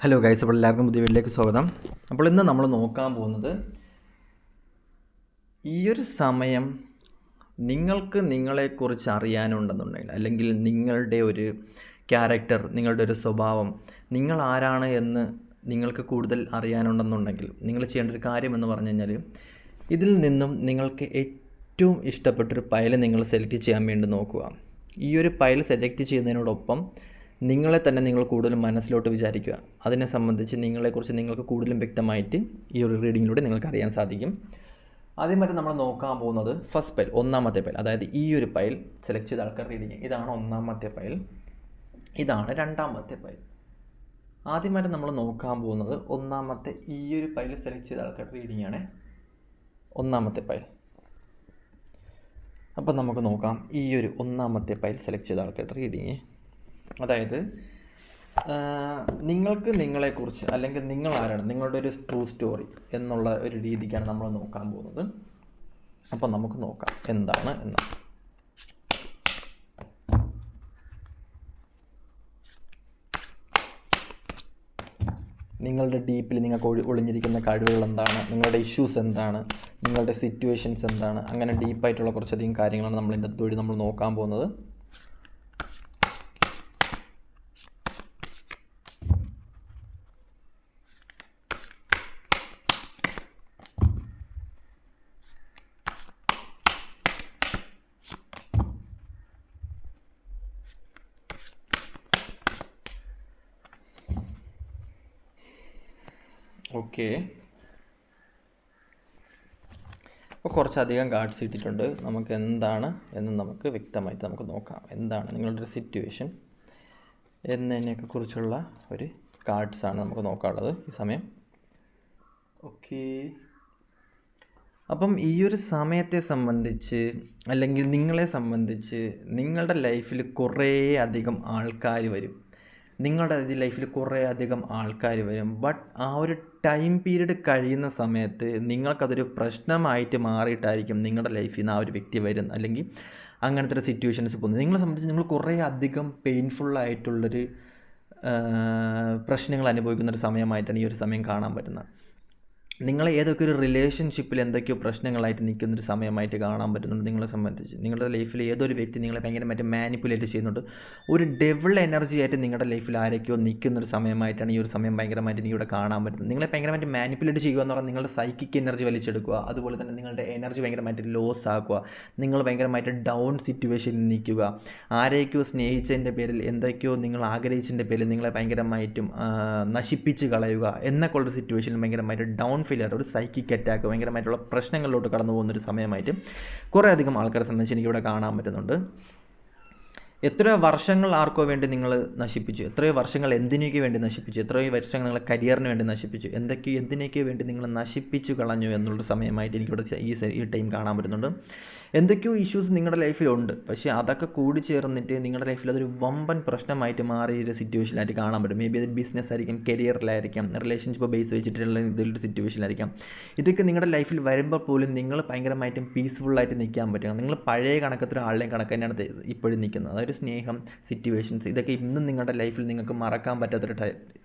Hello guys അപ്പോൾ എല്ലാവർക്കും പുതിയ വീട്ടിലേക്ക് സ്വാഗതം. അപ്പോൾ ഇന്ന് നമ്മൾ നോക്കാൻ പോകുന്നത് ഈ ഒരു സമയം നിങ്ങൾക്ക് നിങ്ങളെക്കുറിച്ച് അറിയാനുണ്ടെന്നുണ്ടെങ്കിൽ അല്ലെങ്കിൽ നിങ്ങളുടെ ഒരു ക്യാരക്ടർ നിങ്ങളുടെ ഒരു സ്വഭാവം നിങ്ങൾ ആരാണ് എന്ന് നിങ്ങൾക്ക് കൂടുതൽ അറിയാനുണ്ടെന്നുണ്ടെങ്കിൽ നിങ്ങൾ ചെയ്യേണ്ട ഒരു കാര്യം എന്ന് പറഞ്ഞു കഴിഞ്ഞാൽ ഇതിൽ നിന്നും നിങ്ങൾക്ക് ഏറ്റവും ഇഷ്ടപ്പെട്ടൊരു പയൽ നിങ്ങൾ സെലക്ട് ചെയ്യാൻ വേണ്ടി നോക്കുക. ഈ ഒരു പയൽ സെലക്ട് ചെയ്യുന്നതിനോടൊപ്പം നിങ്ങളെ തന്നെ നിങ്ങൾ കൂടുതലും മനസ്സിലോട്ട് വിചാരിക്കുക. അതിനെ സംബന്ധിച്ച് നിങ്ങളെക്കുറിച്ച് നിങ്ങൾക്ക് കൂടുതലും വ്യക്തമായിട്ട് ഈ ഒരു റീഡിങ്ങിലൂടെ നിങ്ങൾക്ക് അറിയാൻ സാധിക്കും. ആദ്യമായിട്ട് നമ്മൾ നോക്കാൻ പോകുന്നത് ഫസ്റ്റ് പൈൽ ഒന്നാമത്തെ പൈൽ അതായത് ഈ ഒരു പൈൽ സെലക്ട് ചെയ്ത ആൾക്കാർ റീഡിങ് ഇതാണ് ഒന്നാമത്തെ പൈൽ ഇതാണ് രണ്ടാമത്തെ പൈൽ ആദ്യമായിട്ട് നമ്മൾ നോക്കാൻ പോകുന്നത് ഒന്നാമത്തെ ഈ ഒരു പൈൽ സെലക്ട് ചെയ്ത ആൾക്കാർ റീഡിംഗ് ആണ് ഒന്നാമത്തെ പൈൽ അപ്പം നമുക്ക് നോക്കാം ഈ ഒരു ഒന്നാമത്തെ പൈൽ സെലക്ട് ചെയ്ത ആൾക്കാരുടെ റീഡിങ് അതായത് നിങ്ങൾക്ക് നിങ്ങളെക്കുറിച്ച് അല്ലെങ്കിൽ നിങ്ങൾ ആരാണ് നിങ്ങളുടെ ഒരു ട്രൂ സ്റ്റോറി എന്നുള്ള ഒരു രീതിക്കാണ് നമ്മൾ നോക്കാൻ പോകുന്നത്. അപ്പോൾ നമുക്ക് നോക്കാം എന്താണ് എന്ന്. നിങ്ങളുടെ ഡീപ്പിൽ നിങ്ങൾക്ക് ഒഴി ഒളിഞ്ഞിരിക്കുന്ന കഴിവുകൾ എന്താണ്? നിങ്ങളുടെ ഇഷ്യൂസ് എന്താണ്? നിങ്ങളുടെ സിറ്റുവേഷൻസ് എന്താണ്? അങ്ങനെ ഡീപ്പായിട്ടുള്ള കുറച്ചധികം കാര്യങ്ങളാണ് നമ്മൾ ഇതിന്റെ വഴി നമ്മൾ നോക്കാൻ പോകുന്നത്. ഓക്കെ. അപ്പോൾ കുറച്ചധികം കാർഡ്സ് ഇട്ടിട്ടുണ്ട് നമുക്ക് എന്താണ് എന്ന് നമുക്ക് വ്യക്തമായിട്ട് നമുക്ക് നോക്കാം. എന്താണ് നിങ്ങളുടെ ഒരു സിറ്റുവേഷൻ എന്നതിനെയൊക്കെ കുറിച്ചുള്ള ഒരു കാർഡ്സാണ് നമുക്ക് നോക്കാനുള്ളത് ഈ സമയം. ഓക്കെ. അപ്പം ഈ ഒരു സമയത്തെ സംബന്ധിച്ച് അല്ലെങ്കിൽ നിങ്ങളെ സംബന്ധിച്ച് നിങ്ങളുടെ ലൈഫിൽ കുറേ അധികം ആൾക്കാർ വരും. നിങ്ങളുടെ ലൈഫിൽ കുറേ അധികം ആൾക്കാർ വരും. ബട്ട് ആ ഒരു ടൈം പീരീഡ് കഴിയുന്ന സമയത്ത് നിങ്ങൾക്കതൊരു പ്രശ്നമായിട്ട് മാറിയിട്ടായിരിക്കും നിങ്ങളുടെ ലൈഫിൽ നിന്ന് ആ ഒരു വ്യക്തി വരുന്നത്. അല്ലെങ്കിൽ അങ്ങനത്തെ ഒരു സിറ്റുവേഷൻസ് പോകുന്നത്. നിങ്ങളെ സംബന്ധിച്ച് നിങ്ങൾ കുറേ അധികം പെയിൻഫുള്ളായിട്ടുള്ളൊരു പ്രശ്നങ്ങൾ അനുഭവിക്കുന്ന ഒരു സമയമായിട്ടാണ് ഈ ഒരു സമയം കാണാൻ പറ്റുന്നത്. നിങ്ങൾ ഏതൊക്കെ ഒരു റിലേഷൻഷിപ്പിൽ എന്തൊക്കെയോ പ്രശ്നങ്ങളായിട്ട് നിൽക്കുന്നൊരു സമയമായിട്ട് കാണാൻ പറ്റുന്നുണ്ട് നിങ്ങളെ സംബന്ധിച്ച്. നിങ്ങളുടെ ലൈഫിൽ ഏതൊരു വ്യക്തി നിങ്ങളെ ഭയങ്കരമായിട്ട് മാനിപ്പുലേറ്റ് ചെയ്യുന്നുണ്ട്. ഒരു ഡെവിൾ എനർജി ആയിട്ട് നിങ്ങളുടെ ലൈഫിൽ ആരൊക്കെയോ നിൽക്കുന്നൊരു സമയമായിട്ടാണ് ഈ ഒരു സമയം ഭയങ്കരമായിട്ട് എനിക്ക് ഇവിടെ കാണാൻ പറ്റുന്നത്. നിങ്ങളെ ഭയങ്കരമായിട്ട് മാനിപ്പുലേറ്റ് ചെയ്യുക എന്ന് പറഞ്ഞാൽ നിങ്ങളുടെ സൈക്കിക് എനർജി വലിച്ചെടുക്കുക. അതുപോലെ തന്നെ നിങ്ങളുടെ എനർജി ഭയങ്കരമായിട്ട് ലോസ് ആക്കുക. നിങ്ങൾ ഭയങ്കരമായിട്ട് ഡൗൺ സിറ്റുവേഷനിൽ നിൽക്കുക. ആരെയൊക്കെയോ സ്നേഹിച്ചതിന്റെ പേരിൽ എന്തൊക്കെയോ നിങ്ങൾ ആഗ്രഹിച്ചതിന്റെ പേരിൽ നിങ്ങളെ ഭയങ്കരമായിട്ടും നശിപ്പിച്ച് കളയുക. എന്നൊക്കെയുള്ള സിറ്റുവേഷനിൽ ഭയങ്കരമായിട്ട് ഡൗൺ ഫെയിലിയർ ഒരു സൈക്കിക് അറ്റാക്ക് ഭയങ്കരമായിട്ടുള്ള പ്രശ്നങ്ങളിലോട്ട് കടന്നു പോകുന്നൊരു സമയമായിട്ട് കുറേ അധികം ആൾക്കാരെ സംബന്ധിച്ച് എനിക്കിവിടെ കാണാൻ പറ്റുന്നുണ്ട്. എത്ര വർഷങ്ങൾ ആർക്കോ വേണ്ടി നിങ്ങൾ നശിപ്പിച്ചു. എത്രയോ വർഷങ്ങൾ എന്തിനേക്ക് വേണ്ടി നശിപ്പിച്ചു? എത്രയോ വർഷങ്ങൾ നിങ്ങളുടെ കരിയറിന് വേണ്ടി നശിപ്പിച്ചു? എന്തൊക്കെയോ എന്തിനേക്ക് വേണ്ടി നിങ്ങൾ നശിപ്പിച്ചു കളഞ്ഞു എന്നുള്ള സമയമായിട്ട് എനിക്കിവിടെ ഈ ഈ ടൈം കാണാൻ പറ്റുന്നുണ്ട്. എന്തൊക്കെയോ ഇഷ്യൂസ് നിങ്ങളുടെ ലൈഫിലുണ്ട് പക്ഷേ അതൊക്കെ കൂടി ചേർന്നിട്ട് നിങ്ങളുടെ ലൈഫിൽ അതൊരു വമ്പൻ പ്രശ്നമായിട്ട് മാറിയ ഒരു സിറ്റുവേഷനായിട്ട് കാണാൻ പറ്റും. മേ ബി അത് ബിസിനസ് ആയിരിക്കും കരിയറിലായിരിക്കാം റിലേഷൻഷിപ്പ് ബേസ് വെച്ചിട്ടുള്ള ഇതിലൊരു സിറ്റുവേഷനിലായിരിക്കാം ഇതൊക്കെ നിങ്ങളുടെ ലൈഫിൽ വരുമ്പോൾ പോലും നിങ്ങൾ ഭയങ്കരമായിട്ടും പീസ്ഫുള്ളായിട്ട് നിൽക്കാൻ പറ്റും നിങ്ങൾ പഴയ കണക്കത്തിൽ ആളുടെയും കണക്ക് തന്നെയാണ് ഇപ്പോഴും നിൽക്കുന്നത്. അതായത് സ്നേഹം സിറ്റുവേഷൻസ് ഇതൊക്കെ ഇന്നും നിങ്ങളുടെ ലൈഫിൽ നിങ്ങൾക്ക് മറക്കാൻ പറ്റാത്തൊരു